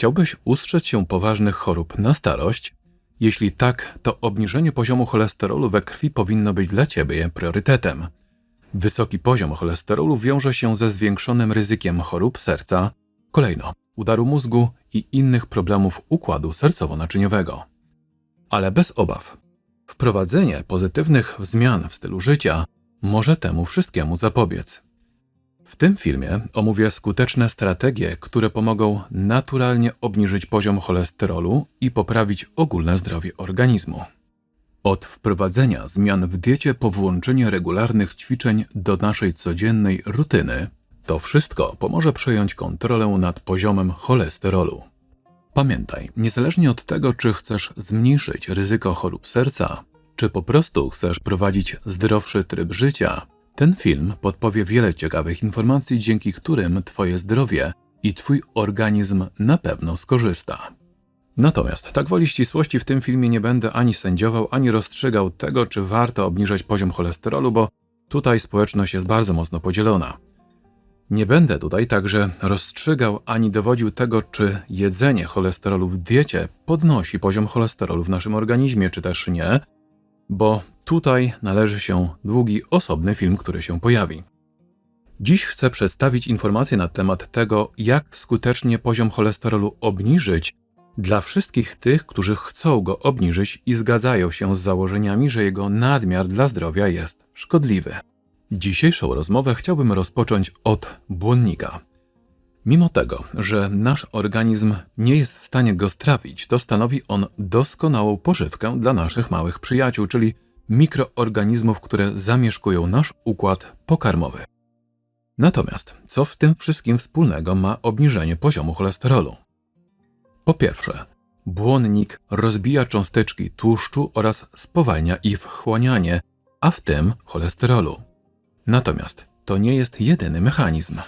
Chciałbyś ustrzec się poważnych chorób na starość? Jeśli tak, to obniżenie poziomu cholesterolu we krwi powinno być dla Ciebie priorytetem. Wysoki poziom cholesterolu wiąże się ze zwiększonym ryzykiem chorób serca, kolejno udaru mózgu i innych problemów układu sercowo-naczyniowego. Ale bez obaw. Wprowadzenie pozytywnych zmian w stylu życia może temu wszystkiemu zapobiec. W tym filmie omówię skuteczne strategie, które pomogą naturalnie obniżyć poziom cholesterolu i poprawić ogólne zdrowie organizmu. Od wprowadzenia zmian w diecie po włączenie regularnych ćwiczeń do naszej codziennej rutyny, to wszystko pomoże przejąć kontrolę nad poziomem cholesterolu. Pamiętaj, niezależnie od tego, czy chcesz zmniejszyć ryzyko chorób serca, czy po prostu chcesz prowadzić zdrowszy tryb życia, ten film podpowie wiele ciekawych informacji, dzięki którym Twoje zdrowie i Twój organizm na pewno skorzysta. Natomiast, tak woli ścisłości, w tym filmie nie będę ani sędziował, ani rozstrzygał tego, czy warto obniżać poziom cholesterolu, bo tutaj społeczność jest bardzo mocno podzielona. Nie będę tutaj także rozstrzygał ani dowodził tego, czy jedzenie cholesterolu w diecie podnosi poziom cholesterolu w naszym organizmie, czy też nie, bo tutaj należy się długi, osobny film, który się pojawi. Dziś chcę przedstawić informacje na temat tego, jak skutecznie poziom cholesterolu obniżyć dla wszystkich tych, którzy chcą go obniżyć i zgadzają się z założeniami, że jego nadmiar dla zdrowia jest szkodliwy. Dzisiejszą rozmowę chciałbym rozpocząć od błonnika. Mimo tego, że nasz organizm nie jest w stanie go strawić, to stanowi on doskonałą pożywkę dla naszych małych przyjaciół, czyli mikroorganizmów, które zamieszkują nasz układ pokarmowy. Natomiast co w tym wszystkim wspólnego ma obniżenie poziomu cholesterolu? Po pierwsze, błonnik rozbija cząsteczki tłuszczu oraz spowalnia ich wchłanianie, a w tym cholesterolu. Natomiast to nie jest jedyny mechanizm.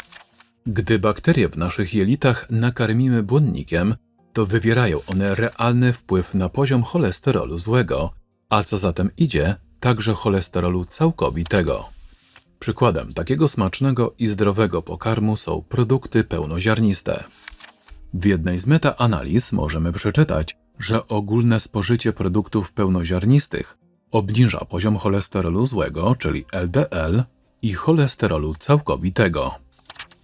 Gdy bakterie w naszych jelitach nakarmimy błonnikiem, to wywierają one realny wpływ na poziom cholesterolu złego, a co zatem idzie, także cholesterolu całkowitego. Przykładem takiego smacznego i zdrowego pokarmu są produkty pełnoziarniste. W jednej z metaanaliz możemy przeczytać, że ogólne spożycie produktów pełnoziarnistych obniża poziom cholesterolu złego, czyli LDL, i cholesterolu całkowitego.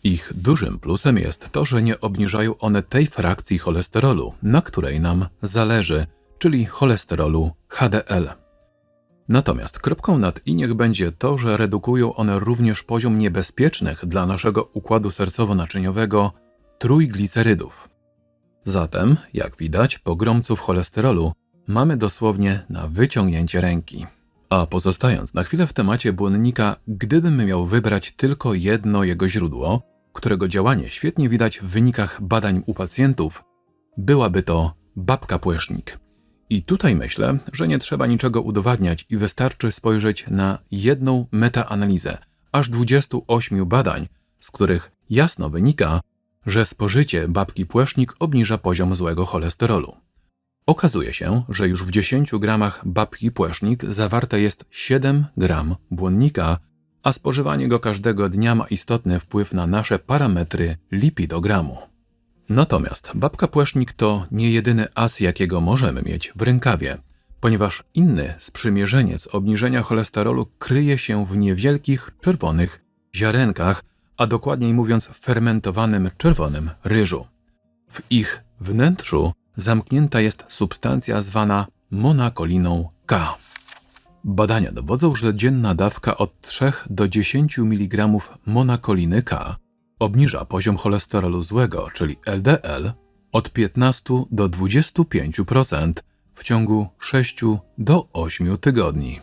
Ich dużym plusem jest to, że nie obniżają one tej frakcji cholesterolu, na której nam zależy, czyli cholesterolu HDL. Natomiast kropką nad i niech będzie to, że redukują one również poziom niebezpiecznych dla naszego układu sercowo-naczyniowego trójglicerydów. Zatem, jak widać, pogromców cholesterolu mamy dosłownie na wyciągnięcie ręki. A pozostając na chwilę w temacie błonnika, gdybym miał wybrać tylko jedno jego źródło, którego działanie świetnie widać w wynikach badań u pacjentów, byłaby to babka płesznik. I tutaj myślę, że nie trzeba niczego udowadniać i wystarczy spojrzeć na jedną metaanalizę, aż 28 badań, z których jasno wynika, że spożycie babki płesznik obniża poziom złego cholesterolu. Okazuje się, że już w 10 gramach babki płesznik zawarte jest 7 gram błonnika, a spożywanie go każdego dnia ma istotny wpływ na nasze parametry lipidogramu. Natomiast babka płesznik to nie jedyny as, jakiego możemy mieć w rękawie, ponieważ inny sprzymierzeniec obniżenia cholesterolu kryje się w niewielkich czerwonych ziarenkach, a dokładniej mówiąc fermentowanym czerwonym ryżu. W ich wnętrzu zamknięta jest substancja zwana monakoliną K. Badania dowodzą, że dzienna dawka od 3 do 10 mg monakoliny K obniża poziom cholesterolu złego, czyli LDL, od 15 do 25% w ciągu 6 do 8 tygodni.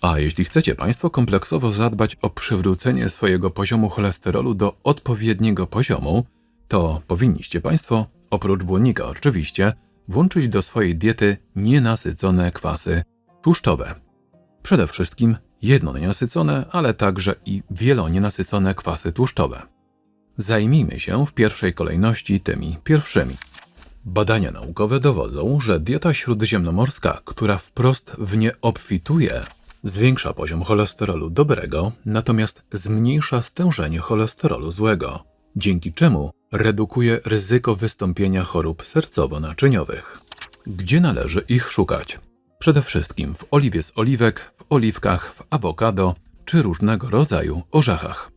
A jeśli chcecie Państwo kompleksowo zadbać o przywrócenie swojego poziomu cholesterolu do odpowiedniego poziomu, to powinniście Państwo, oprócz błonnika oczywiście, włączyć do swojej diety nienasycone kwasy tłuszczowe. Przede wszystkim jedno nienasycone, ale także i wielonienasycone kwasy tłuszczowe. Zajmijmy się w pierwszej kolejności tymi pierwszymi. Badania naukowe dowodzą, że dieta śródziemnomorska, która wprost w nie obfituje, zwiększa poziom cholesterolu dobrego, natomiast zmniejsza stężenie cholesterolu złego. dzięki czemu redukuje ryzyko wystąpienia chorób sercowo-naczyniowych. Gdzie należy ich szukać? Przede wszystkim w oliwie z oliwek, w oliwkach, w awokado czy różnego rodzaju orzechach.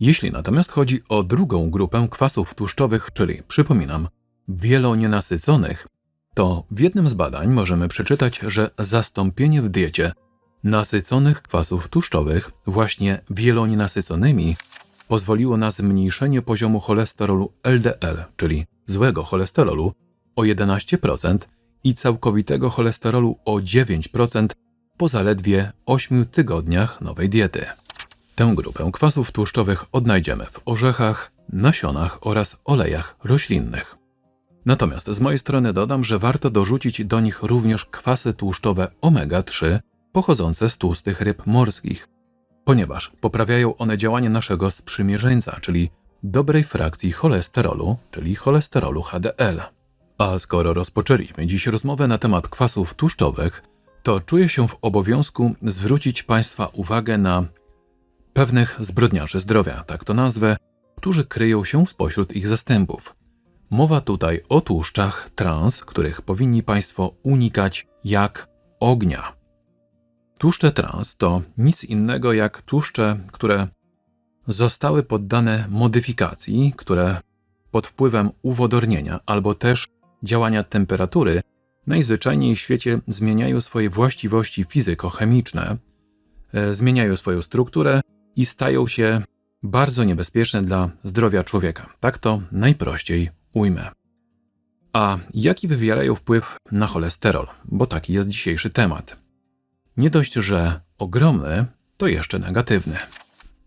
Jeśli natomiast chodzi o drugą grupę kwasów tłuszczowych, czyli przypominam, wielonienasyconych, to w jednym z badań możemy przeczytać, że zastąpienie w diecie nasyconych kwasów tłuszczowych właśnie wielonienasyconymi pozwoliło na zmniejszenie poziomu cholesterolu LDL, czyli złego cholesterolu, o 11% i całkowitego cholesterolu o 9% po zaledwie 8 tygodniach nowej diety. Tę grupę kwasów tłuszczowych odnajdziemy w orzechach, nasionach oraz olejach roślinnych. Natomiast z mojej strony dodam, że warto dorzucić do nich również kwasy tłuszczowe omega-3 pochodzące z tłustych ryb morskich, ponieważ poprawiają one działanie naszego sprzymierzeńca, czyli dobrej frakcji cholesterolu, czyli cholesterolu HDL. A skoro rozpoczęliśmy dziś rozmowę na temat kwasów tłuszczowych, to czuję się w obowiązku zwrócić Państwa uwagę na pewnych zbrodniarzy zdrowia, tak to nazwę, którzy kryją się spośród ich zastępów. Mowa tutaj o tłuszczach trans, których powinni Państwo unikać jak ognia. Tłuszcze trans to nic innego jak tłuszcze, które zostały poddane modyfikacji, które pod wpływem uwodornienia albo też działania temperatury najzwyczajniej w świecie zmieniają swoje właściwości fizykochemiczne, e, zmieniają swoją strukturę i stają się bardzo niebezpieczne dla zdrowia człowieka. Tak to najprościej ujmę. A jaki wywierają wpływ na cholesterol? Bo taki jest dzisiejszy temat. Nie dość, że ogromny, to jeszcze negatywny.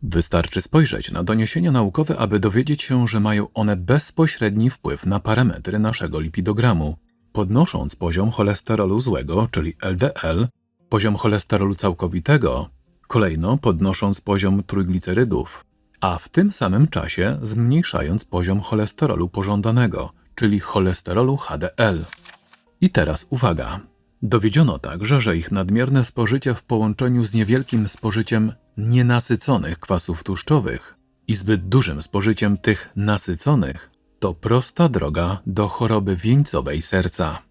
Wystarczy spojrzeć na doniesienia naukowe, aby dowiedzieć się, że mają one bezpośredni wpływ na parametry naszego lipidogramu, podnosząc poziom cholesterolu złego, czyli LDL, poziom cholesterolu całkowitego, kolejno podnosząc poziom trójglicerydów, a w tym samym czasie zmniejszając poziom cholesterolu pożądanego, czyli cholesterolu HDL. I teraz uwaga. Dowiedziono także, że ich nadmierne spożycie w połączeniu z niewielkim spożyciem nienasyconych kwasów tłuszczowych i zbyt dużym spożyciem tych nasyconych to prosta droga do choroby wieńcowej serca.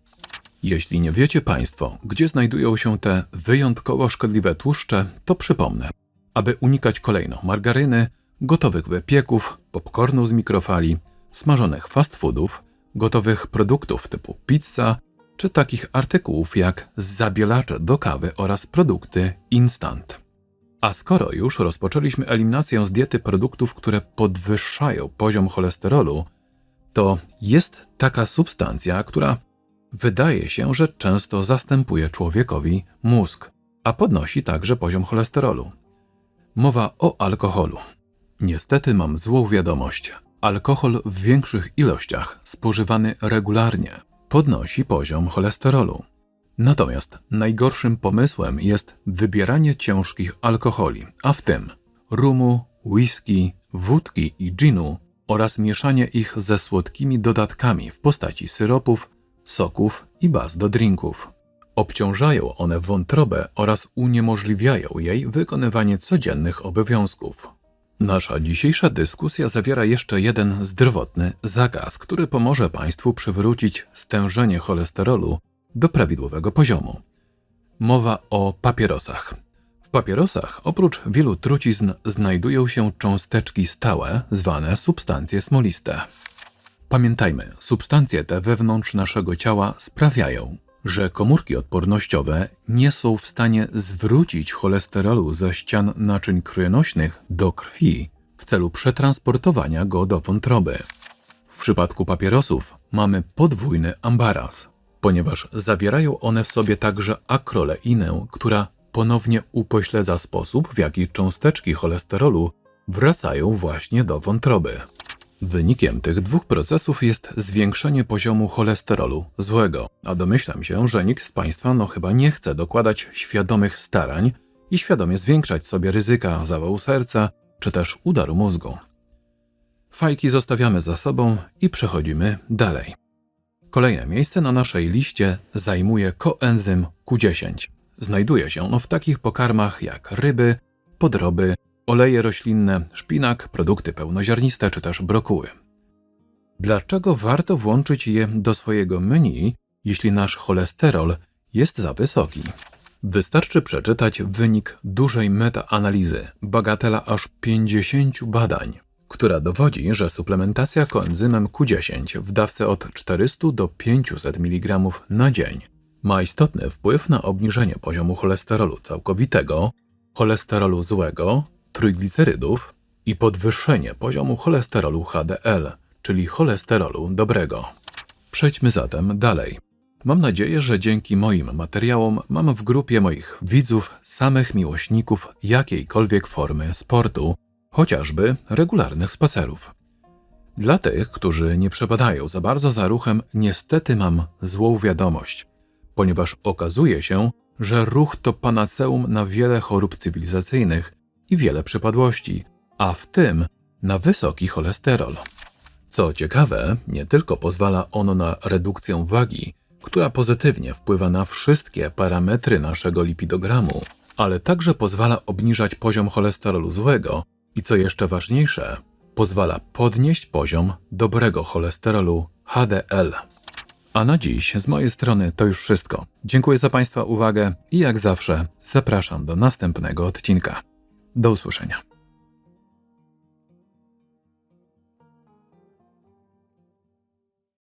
Jeśli nie wiecie Państwo, gdzie znajdują się te wyjątkowo szkodliwe tłuszcze, to przypomnę. Aby unikać kolejno margaryny, gotowych wypieków, popcornu z mikrofali, smażonych fast foodów, gotowych produktów typu pizza, czy takich artykułów jak zabielacze do kawy oraz produkty instant. A skoro już rozpoczęliśmy eliminację z diety produktów, które podwyższają poziom cholesterolu, to jest taka substancja, która wydaje się, że często zastępuje człowiekowi mózg, a podnosi także poziom cholesterolu. Mowa o alkoholu. Niestety mam złą wiadomość. Alkohol w większych ilościach, spożywany regularnie, podnosi poziom cholesterolu. Natomiast najgorszym pomysłem jest wybieranie ciężkich alkoholi, a w tym rumu, whisky, wódki i ginu oraz mieszanie ich ze słodkimi dodatkami w postaci syropów, soków i baz do drinków. Obciążają one wątrobę oraz uniemożliwiają jej wykonywanie codziennych obowiązków. Nasza dzisiejsza dyskusja zawiera jeszcze jeden zdrowotny zakaz, który pomoże Państwu przywrócić stężenie cholesterolu do prawidłowego poziomu. Mowa o papierosach. W papierosach oprócz wielu trucizn znajdują się cząsteczki stałe, zwane substancje smoliste. Pamiętajmy, substancje te wewnątrz naszego ciała sprawiają, że komórki odpornościowe nie są w stanie zwrócić cholesterolu ze ścian naczyń krwionośnych do krwi w celu przetransportowania go do wątroby. W przypadku papierosów mamy podwójny ambaraz, ponieważ zawierają one w sobie także akroleinę, która ponownie upośledza sposób, w jaki cząsteczki cholesterolu wracają właśnie do wątroby. Wynikiem tych dwóch procesów jest zwiększenie poziomu cholesterolu złego, a domyślam się, że nikt z Państwa no chyba nie chce dokładać świadomych starań i świadomie zwiększać sobie ryzyka zawału serca czy też udaru mózgu. Fajki zostawiamy za sobą i przechodzimy dalej. Kolejne miejsce na naszej liście zajmuje koenzym Q10. Znajduje się on w takich pokarmach jak ryby, podroby, oleje roślinne, szpinak, produkty pełnoziarniste czy też brokuły. Dlaczego warto włączyć je do swojego menu, jeśli nasz cholesterol jest za wysoki? Wystarczy przeczytać wynik dużej metaanalizy, bagatela aż 50 badań, która dowodzi, że suplementacja koenzymem Q10 w dawce od 400 do 500 mg na dzień ma istotny wpływ na obniżenie poziomu cholesterolu całkowitego, cholesterolu złego, trójglicerydów i podwyższenie poziomu cholesterolu HDL, czyli cholesterolu dobrego. Przejdźmy zatem dalej. Mam nadzieję, że dzięki moim materiałom mam w grupie moich widzów samych miłośników jakiejkolwiek formy sportu, chociażby regularnych spacerów. Dla tych, którzy nie przepadają za bardzo za ruchem, niestety mam złą wiadomość, ponieważ okazuje się, że ruch to panaceum na wiele chorób cywilizacyjnych i wiele przypadłości, a w tym na wysoki cholesterol. Co ciekawe, nie tylko pozwala ono na redukcję wagi, która pozytywnie wpływa na wszystkie parametry naszego lipidogramu, ale także pozwala obniżać poziom cholesterolu złego i co jeszcze ważniejsze, pozwala podnieść poziom dobrego cholesterolu HDL. A na dziś z mojej strony to już wszystko. Dziękuję za Państwa uwagę i jak zawsze zapraszam do następnego odcinka. Do usłyszenia.